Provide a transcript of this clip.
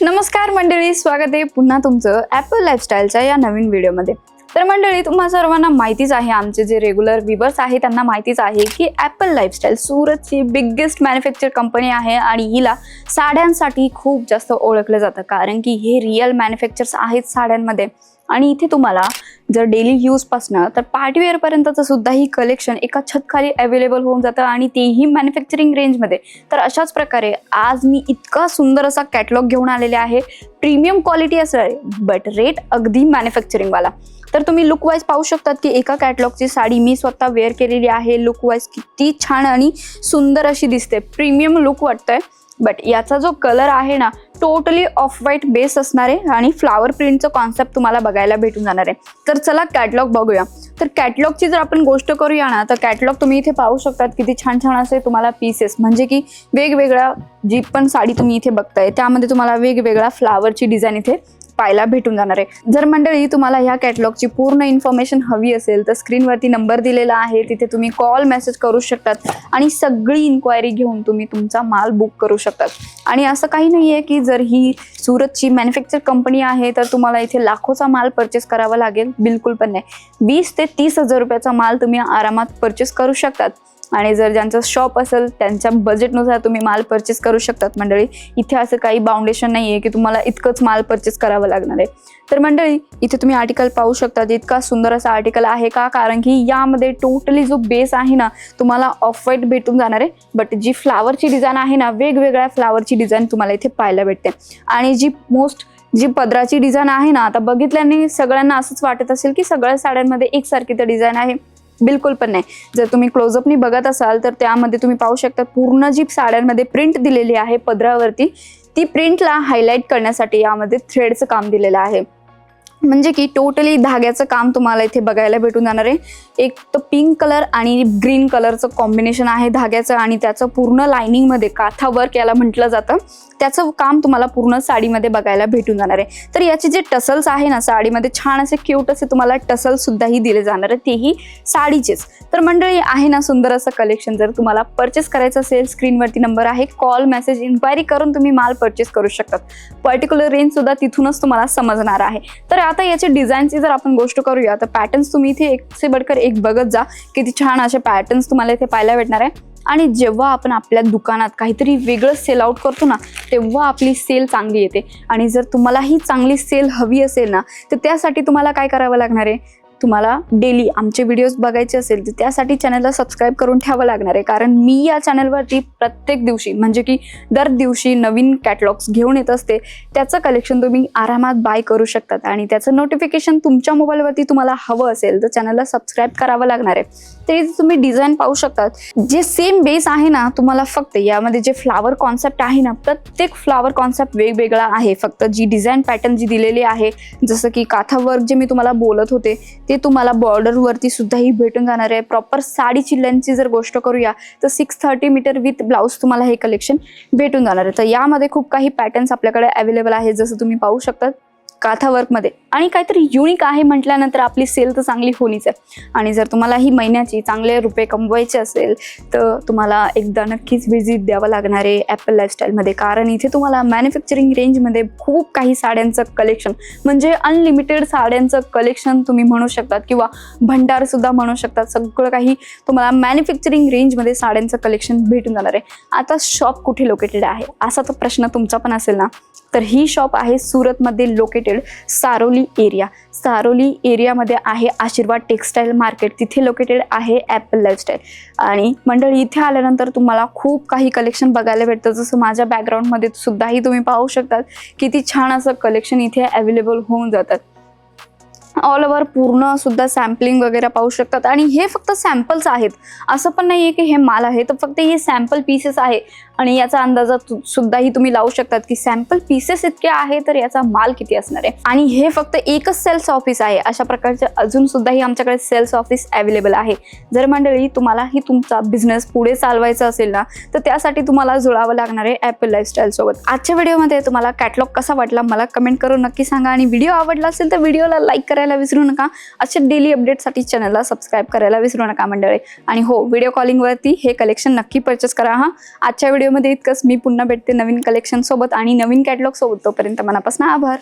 नमस्कार मंडळी स्वागत आहे पुन्हा तुमचं ॲपल लाईफस्टाईलच्या या नवीन व्हिडिओमध्ये तर मंडळी तुम्हा सर्वांना माहितीच आहे आमचे जे रेग्युलर व्हिवर्स आहे त्यांना माहितीच आहे की ॲपल लाईफस्टाईल सुरतची बिग्गेस्ट मॅन्युफॅक्चर कंपनी आहे आणि हिला साड्यांसाठी खूप जास्त ओळखलं जातं. कारण की हे रिअल मॅन्युफॅक्चर्स आहेत साड्यांमध्ये. आणि इथे तुम्हाला जर डेली यूजपासनं तर पार्टीवेअरपर्यंतचं सुद्धा ही कलेक्शन एका छतखाली अवेलेबल होऊन जातं आणि तेही मॅन्युफॅक्चरिंग रेंजमध्ये तर अशाच प्रकारे आज मी इतका सुंदर असा कॅटलॉग घेऊन आलेले आहे. प्रीमियम क्वालिटी असं आहे बट रेट अगदी मॅन्युफॅक्चरिंगवाला तर तुम्ही लुकवाईज पाहू शकतात की एका कॅटलॉगची साडी मी स्वतः वेअर केलेली आहे. लुकवाईज किती छान आणि सुंदर अशी दिसते. प्रीमियम लुक वाटतंय. बट याचा जो कलर आहे ना टोटली ऑफ व्हाईट बेस असणार आहे आणि फ्लावर प्रिंटचं कॉन्सेप्ट तुम्हाला बघायला भेटून जाणार आहे. तर चला कॅटलॉग बघूया. तर कॅटलॉगची जर आपण गोष्ट करूया ना तर कॅटलॉग तुम्ही इथे पाहू शकतात किती छान छान असे तुम्हाला पीसेस म्हणजे की वेगवेगळ्या जी पण साडी तुम्ही इथे बघताय त्यामध्ये तुम्हाला वेगवेगळ्या फ्लावरची डिझाईन इथे पाहायला भेटून जाणार आहे. जर मंडळी तुम्हाला ह्या कॅटलॉगची पूर्ण इन्फॉर्मेशन हवी असेल तर स्क्रीनवरती नंबर दिलेला आहे. तिथे तुम्ही कॉल मेसेज करू शकतात आणि सगळी इन्क्वायरी घेऊन तुम्ही तुमचा माल बुक करू शकतात. आणि असं काही नाही आहे की जर ही सुरतची मॅन्युफॅक्चर कंपनी आहे तर तुम्हाला इथे लाखोचा माल परचेस करावा लागेल. बिलकुल पण नाही. वीस ते तीस हजार रुपयाचा माल तुम्ही आरामात परचेस करू शकतात. आणि जर ज्यांचं शॉप असेल त्यांच्या बजेटनुसार तुम्ही माल परचेस करू शकतात मंडळी. इथे असं काही बाउंडेशन नाही आहे की तुम्हाला इतकंच माल परचेस करावं लागणार आहे. तर मंडळी इथे तुम्ही आर्टिकल पाहू शकता इतका सुंदर असा आर्टिकल आहे का? कारण की यामध्ये टोटली जो बेस आहे ना तुम्हाला ऑफ व्हाईट भेटून जाणार आहे. बट जी फ्लावरची डिझाईन आहे ना वेगवेगळ्या फ्लावरची डिझाईन तुम्हाला इथे पाहायला भेटते. आणि जी मोस्ट जी पदराची डिझाईन आहे ना आता बघितल्याने सगळ्यांना असंच वाटत असेल की सगळ्या साड्यांमध्ये एकसारखी तर डिझाईन आहे. बिलकुल पण नाही. जर तुम्ही क्लोजअपनी बघत असाल तर त्यामध्ये तुम्ही पाहू शकता पूर्ण जी साड्यांमध्ये प्रिंट दिलेली आहे पदरावरती ती प्रिंटला हायलाईट करण्यासाठी यामध्ये थ्रेडचं काम दिलेलं आहे. म्हणजे की टोटली धाग्याचं काम तुम्हाला इथे बघायला भेटून जाणार आहे. एक तर पिंक कलर आणि ग्रीन कलरचं कॉम्बिनेशन आहे धाग्याचं आणि त्याचं पूर्ण लायनिंगमध्ये काथा वर्क याला म्हटलं जातं. त्याचं काम तुम्हाला पूर्ण साडीमध्ये बघायला भेटून जाणार आहे. तर याचे जे टसल्स आहे ना साडीमध्ये छान असे क्यूट असे तुम्हाला टसलसुद्धाही दिले जाणार आहे. तेही साडीचेच. तर मंडळी आहे ना सुंदर असं कलेक्शन जर तुम्हाला परचेस करायचं असेल स्क्रीनवरती नंबर आहे. कॉल मेसेज इन्क्वायरी करून तुम्ही माल परचेस करू शकतात. पर्टिक्युलर रेंजसुद्धा तिथूनच तुम्हाला समजणार आहे. तर आता याची डिझाईनची जर आपण गोष्ट करूया तर पॅटर्न्स तुम्ही इथे एक से बडकर एक बघत जा. किती छान असे पॅटर्न्स तुम्हाला इथे पाहायला भेटणार आहे. आणि जेव्हा आपण आपल्या दुकानात काहीतरी वेगळं सेल आउट करतो ना तेव्हा आपली सेल चांगली येते. आणि जर तुम्हाला ही चांगली सेल हवी असेल ना तर त्यासाठी तुम्हाला काय करावं लागणार आहे? तुम्हाला डेली आमचे व्हिडिओज बघायचे असेल तर त्यासाठी चॅनलला सबस्क्राईब करून ठेवावं लागणार आहे. कारण मी या चॅनलवरती प्रत्येक दिवशी म्हणजे की दर दिवशी नवीन कॅटलॉग्स घेऊन येत असते त्याचं कलेक्शन तुम्ही आरामात बाय करू शकतात. आणि त्याचं नोटिफिकेशन तुमच्या मोबाईलवरती तुम्हाला हवं असेल तर चॅनलला सबस्क्राईब करावं लागणार आहे. तरी तुम्ही डिझाईन पाहू शकतात. जे सेम बेस आहे ना तुम्हाला फक्त यामध्ये जे फ्लावर कॉन्सेप्ट आहे ना प्रत्येक फ्लावर कॉन्सेप्ट वेगवेगळा आहे. फक्त जी डिझाईन पॅटर्न जी दिलेली आहे जसं की काथा वर्क जे मी तुम्हाला बोलत होते ते तुम्हाला बॉर्डरवरती सुद्धाही भेटून जाणार आहे. प्रॉपर साडीची लेंथची जर गोष्ट करूया तर six thirty metre with blouse तुम्हाला हे कलेक्शन भेटून जाणार आहे. तर यामध्ये खूप काही पॅटर्न्स आपल्याकडे अवेलेबल आहे जसं तुम्ही पाहू शकता काथा वर्कमध्ये आणि काहीतरी युनिक आहे म्हटल्यानंतर आपली सेल तर चांगली होणीच आहे. आणि जर तुम्हाला ही महिन्याची चांगले रुपये कमवायचे असेल तर तुम्हाला एकदा नक्कीच व्हिजिट द्यावं लागणार आहे ॲपल लाईफस्टाईलमध्ये कारण इथे तुम्हाला मॅन्युफॅक्चरिंग रेंजमध्ये खूप काही साड्यांचं कलेक्शन म्हणजे अनलिमिटेड साड्यांचं कलेक्शन तुम्ही म्हणू शकतात किंवा भंडारसुद्धा म्हणू शकतात. सगळं काही तुम्हाला मॅन्युफॅक्चरिंग रेंजमध्ये साड्यांचं कलेक्शन भेटून जाणार आहे. आता शॉप कुठे लोकेटेड आहे? असा तो प्रश्न तुमचा पण असेल ना? तर ही शॉप आहे सुरतमध्ये लोकेटेड सारोली एरिया सारोली एरियामध्ये आहे आशीर्वाद टेक्स्टाईल मार्केट तिथे लोकेटेड आहे ॲपल लाईफस्टाईल आणि मंडळी इथे आल्यानंतर तुम्हाला खूप काही कलेक्शन बघायला भेटतं. जसं माझ्या बॅकग्राऊंडमध्ये सुद्धाही तुम्ही पाहू शकतात किती छान असं कलेक्शन इथे अवेलेबल होऊन जातात. ऑल ओव्हर पूर्ण सुद्धा सॅम्पलिंग वगैरे पाहू शकतात. आणि हे फक्त सॅम्पल्स आहेत. असं पण नाही आहे की हे माल आहे तर फक्त हे सॅम्पल पीसेस आहे. आणि याचा अंदाजा तु- सुद्धाही तुम्ही लावू शकतात की सॅम्पल पीसेस इतके आहे तर याचा माल किती असणार आहे? आणि हे फक्त एकच सेल्स ऑफिस आहे. अशा प्रकारचे अजून सुद्धाही आमच्याकडे सेल्स ऑफिस अवेलेबल आहे. जर मंडळी तुम्हालाही तुमचा बिझनेस पुढे चालवायचा असेल ना तर त्यासाठी तुम्हाला जुळावं लागणार आहे ॲपल लाईफस्टाईल सोबत. आजच्या व्हिडिओमध्ये तुम्हाला कॅटलॉग कसा वाटला मला कमेंट करून नक्की सांगा. आणि व्हिडिओ आवडला असेल तर व्हिडिओला लाईक करायला करायला विसरू नका. असे डेली अपडेटसाठी चॅनलला सबस्क्राईब करायला विसरू नका मंडळी. आणि हो व्हिडिओ कॉलिंगवरती हे कलेक्शन नक्की परचेस करा हा. आजच्या व्हिडिओमध्ये इतकंच. मी पुन्हा भेटते नवीन कलेक्शन सोबत आणि नवीन कॅटलॉगसोबत तोपर्यंत मनापासून आभार.